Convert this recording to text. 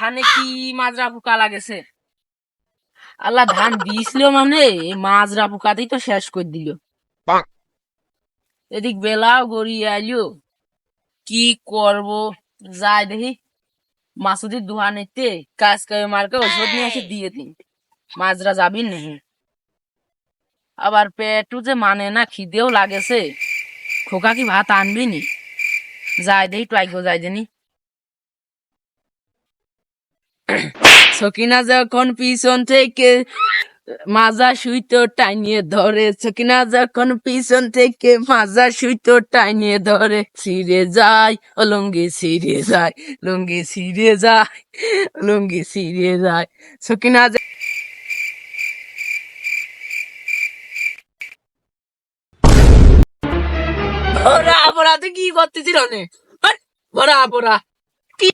ধানে কি মাজরা পোকা লাগেছে? আল্লাহ ধান দিয়েছিল মানে মাজরা পোকাতেই তো শেষ করে দিল। এদিক বেলাও গড়িয়ে আইলো। কি করব? যাই দেখি। মাসুদির দোকানেতে কাজ করে মার্কে ওষুধ নিয়ে এসে দিয়ে দিন। মাজরা যাবি নেই আবার পেটু যে মানে না খিদেও লাগেছে। খোকা কি ভাত আনবি নি? যাই দেখি ট্রাইগো যাই দেনি সকিনা যখন পিছন থেকে মাজা সুইতো টাইনিয়ে ধরে সকিনা যখন পিছন থেকে মাজা সুইতো টাইনিয়ে ধরে? ছিঁড়ে যায় ও লুঙ্গি ছিঁড়ে যায় লুঙ্গি ছিঁড়ে যায় লুঙ্গি ছিঁড়ে যায়। সকিনা ভরা ভরা তুই কি করতেছিল নে হাট, ভরা ভরা কি